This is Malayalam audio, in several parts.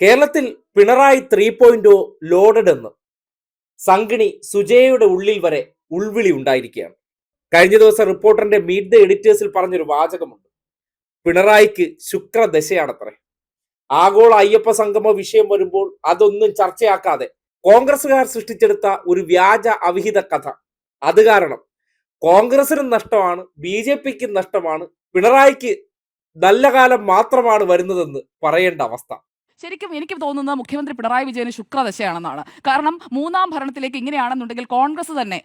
കേരളത്തിൽ പിണറായി ത്രീ പോയിന്റ് ലോഡഡ് എന്ന് സംഗിണി സുജയയുടെ ഉള്ളിൽ വരെ ഉൾവിളി ഉണ്ടായിരിക്കുകയാണ്. കഴിഞ്ഞ ദിവസം റിപ്പോർട്ടറിന്റെ മീറ്റ് ദ എഡിറ്റേഴ്സിൽ പറഞ്ഞൊരു വാചകമുണ്ട്. പിണറായിക്ക് ശുക്രദശയാണത്രേ. ആഗോള അയ്യപ്പ സംഗമ വിഷയം വരുമ്പോൾ അതൊന്നും ചർച്ചയാക്കാതെ കോൺഗ്രസുകാർ സൃഷ്ടിച്ചെടുത്ത ഒരു വ്യാജ അവിഹിത കഥ. അത് കാരണം കോൺഗ്രസിനും നഷ്ടമാണ് ബി ജെ പിക്കും നഷ്ടമാണ് പിണറായിക്ക് നല്ല കാലം മാത്രമാണ് വരുന്നതെന്ന് പറയേണ്ട അവസ്ഥ. ശരിക്കും എനിക്ക് തോന്നുന്നത് മുഖ്യമന്ത്രി പിണറായി വിജയന് ശുക്രദശയാണെന്നാണ്. കാരണം മൂന്നാം ഭരണത്തിലേക്ക് ഇങ്ങനെയാണെന്നുണ്ടെങ്കിൽ കോൺഗ്രസ് തന്നെ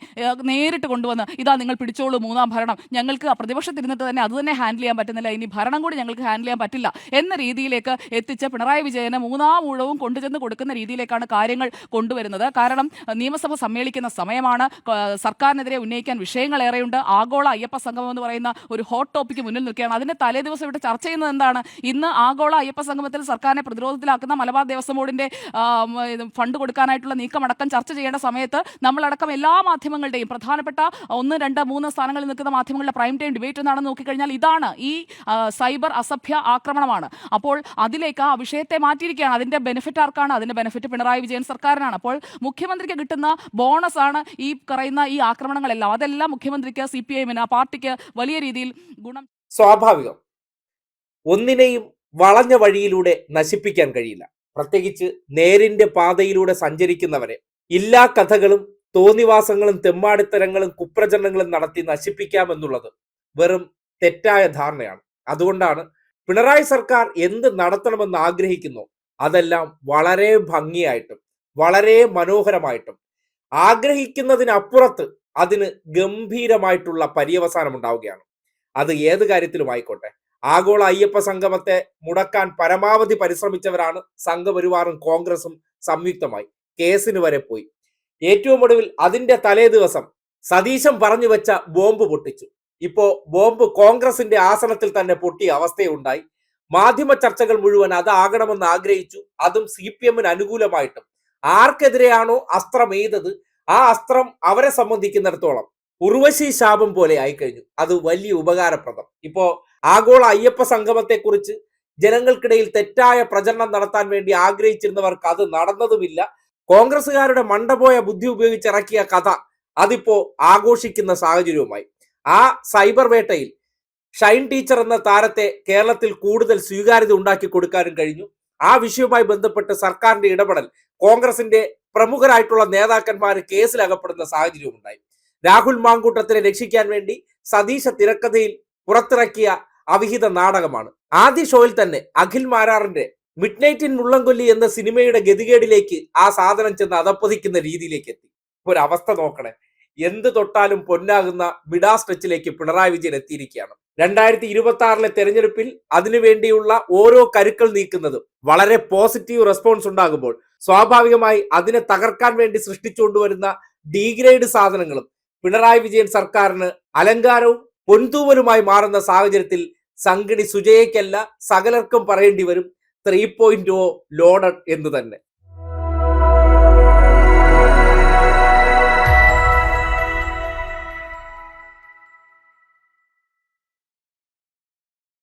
നേരിട്ട് കൊണ്ടുവന്ന് ഇതാ നിങ്ങൾ പിടിച്ചോളൂ മൂന്നാം ഭരണം. ഞങ്ങൾക്ക് പ്രതിപക്ഷത്തിരുന്നിട്ട് തന്നെ അത് തന്നെ ഹാൻഡിൽ ചെയ്യാൻ പറ്റുന്നില്ല. ഇനി ഭരണം കൂടി ഞങ്ങൾക്ക് ഹാൻഡിൽ ചെയ്യാൻ പറ്റില്ല. എന്ന രീതിയിലേക്ക് എത്തിച്ച് പിണറായി വിജയന് മൂന്നാം ഊഴവും കൊണ്ടുചെന്ന് കൊടുക്കുന്ന രീതിയിലേക്കാണ് കാര്യങ്ങൾ കൊണ്ടുവരുന്നത്. കാരണം നിയമസഭ സമ്മേളിക്കുന്ന സമയമാണ് സർക്കാരിനെതിരെ ഉന്നയിക്കാൻ വിഷയങ്ങളേറെയുണ്ട്. ആഗോള അയ്യപ്പ സംഗമം എന്ന് പറയുന്ന ഒരു ഹോട്ട് ടോപ്പിക്ക് മുന്നിൽ നിൽക്കുകയാണ്. അതിന്റെ തലേ ദിവസം ഇവിടെ ചർച്ച ചെയ്യുന്നത് എന്താണ്? ഇന്ന് ആഗോള അയ്യപ്പ സംഗമത്തിൽ സർക്കാരിനെ പ്രതിരോധത്തിലാക്കുന്ന മലബാർ ദേവസ്വം ബോർഡിന്റെ ഫണ്ട് കൊടുക്കാനായിട്ടുള്ള നീക്കമടക്കം ചർച്ച ചെയ്യേണ്ട സമയത്ത് നമ്മളടക്കം എല്ലാ മാധ്യമങ്ങളുടെയും പ്രധാനപ്പെട്ട ഒന്ന് രണ്ട് മൂന്ന് സ്ഥാനങ്ങളിൽ നിൽക്കുന്ന മാധ്യമങ്ങളുടെ പ്രൈം ടൈം ഡിബേറ്റ് എന്നാണെന്ന് നോക്കിക്കഴിഞ്ഞാൽ ഇതാണ് ഈ സൈബർ അസഭ്യ ആക്രമണമാണ്. അപ്പോൾ അതിലേക്ക് ആ വിഷയത്തെ മാറ്റിയിരിക്കുകയാണ്. അതിന്റെ ബെനിഫിറ്റ് ആർക്കാണ്? അതിന്റെ ബെനിഫിറ്റ് പിണറായി വിജയൻ സർക്കാരിനാണ്. അപ്പോൾ മുഖ്യമന്ത്രിക്ക് കിട്ടുന്ന ബോണസ് ആണ് ഈ പറയുന്ന ഈ ആക്രമണങ്ങളെല്ലാം. അതെല്ലാം മുഖ്യമന്ത്രിക്ക് സി പി ആ പാർട്ടിക്ക് വലിയ രീതിയിൽ ഗുണം സ്വാഭാവികം. ഒന്നിനെയും വളഞ്ഞ വഴിയിലൂടെ നശിപ്പിക്കാൻ കഴിയില്ല. പ്രത്യേകിച്ച് നേരിന്റെ പാതയിലൂടെ സഞ്ചരിക്കുന്നവരെ. എല്ലാ കഥകളും തോന്നിവാസങ്ങളും തെമ്മാടിത്തരങ്ങളും കുപ്രചരണങ്ങളും നടത്തി നശിപ്പിക്കാമെന്നുള്ളത് വെറും തെറ്റായ ധാരണയാണ്. അതുകൊണ്ടാണ് പിണറായി സർക്കാർ എന്ത് നടത്തണമെന്ന് ആഗ്രഹിക്കുന്നു അതെല്ലാം വളരെ ഭംഗിയായിട്ടും വളരെ മനോഹരമായിട്ടും ആഗ്രഹിക്കുന്നതിനപ്പുറത്ത് അതിന് ഗംഭീരമായിട്ടുള്ള പര്യവസാനം ഉണ്ടാവുകയാണ്. അത് ഏത് കാര്യത്തിലും ആയിക്കോട്ടെ. ആഗോള അയ്യപ്പ സംഗമത്തെ മുടക്കാൻ പരമാവധി പരിശ്രമിച്ചവരാണ് സംഘപരിവാറും കോൺഗ്രസും സംയുക്തമായി. കേസിന് വരെ പോയി. ഏറ്റവും ഒടുവിൽ അതിന്റെ തലേ ദിവസം സതീശൻ പറഞ്ഞു വെച്ച ബോംബ് പൊട്ടിച്ചു. ഇപ്പോ ബോംബ് കോൺഗ്രസിന്റെ ആസനത്തിൽ തന്നെ പൊട്ടിയ അവസ്ഥയുണ്ടായി. മാധ്യമ ചർച്ചകൾ മുഴുവൻ അതാകണമെന്ന് ആഗ്രഹിച്ചു. അതും സി പി എമ്മിന് അനുകൂലമായിട്ടും. ആർക്കെതിരെയാണോ അസ്ത്രം എയ്തത് ആ അസ്ത്രം അവരെ സംബന്ധിക്കുന്നിടത്തോളം ഉർവശി ശാപം പോലെ ആയിക്കഴിഞ്ഞു. അത് വലിയ ഉപകാരപ്രദം. ഇപ്പോ ആഗോള അയ്യപ്പ സംഗമത്തെക്കുറിച്ച് ജനങ്ങൾക്കിടയിൽ തെറ്റായ പ്രചരണം നടത്താൻ വേണ്ടി ആഗ്രഹിച്ചിരുന്നവർക്ക് അത് നടന്നതുമില്ല. കോൺഗ്രസുകാരുടെ മണ്ടപോയ ബുദ്ധി ഉപയോഗിച്ച് ഇറക്കിയ കഥ അതിപ്പോ ആഘോഷിക്കുന്ന സാഹചര്യവുമായി. ആ സൈബർ വേട്ടയിൽ ഷൈൻ ടീച്ചർ എന്ന താരത്തെ കേരളത്തിൽ കൂടുതൽ സ്വീകാര്യത ഉണ്ടാക്കി കൊടുക്കാനും കഴിഞ്ഞു. ആ വിഷയവുമായി ബന്ധപ്പെട്ട് സർക്കാരിന്റെ ഇടപെടൽ കോൺഗ്രസിന്റെ പ്രമുഖരായിട്ടുള്ള നേതാക്കന്മാർ കേസിലകപ്പെടുന്ന സാഹചര്യവും ഉണ്ടായി രാഹുൽ മാങ്കൂട്ടത്തിനെ രക്ഷിക്കാൻ വേണ്ടി സതീശ തിരക്കഥയിൽ പുറത്തിറക്കിയ അവിഹിത നാടകമാണ്. ആദ്യ ഷോയിൽ തന്നെ അഖിൽ മാരാറിന്റെ മിഡ് നൈറ്റ് ഇൻ മുള്ളംകൊല്ലി എന്ന സിനിമയുടെ ഗതികേടിലേക്ക് ആ സാധനം ചെന്ന് അതപ്പതിക്കുന്ന രീതിയിലേക്ക് എത്തി. ഒരവസ്ഥ നോക്കണേ. എന്ത് തൊട്ടാലും പൊന്നാകുന്ന മിഡാ സ്ട്രെച്ചിലേക്ക് പിണറായി വിജയൻ എത്തിയിരിക്കുകയാണ്. രണ്ടായിരത്തി ഇരുപത്തി ആറിലെ തെരഞ്ഞെടുപ്പിൽ അതിനുവേണ്ടിയുള്ള ഓരോ കരുക്കൾ നീക്കുന്നതും വളരെ പോസിറ്റീവ് റെസ്പോൺസ് ഉണ്ടാകുമ്പോൾ സ്വാഭാവികമായി അതിനെ തകർക്കാൻ വേണ്ടി സൃഷ്ടിച്ചുകൊണ്ടുവരുന്ന ഡീഗ്രേഡ് സാധനങ്ങളും പിണറായി വിജയൻ സർക്കാരിന് അലങ്കാരവും പൊൻതൂവലുമായി മാറുന്ന സാഹചര്യത്തിൽ സംഗണി സുജയക്കല്ല സകലർക്കും പറയേണ്ടി വരും ത്രീ പോയിന്റ് ഓ ലോഡഡ് എന്ന് തന്നെ.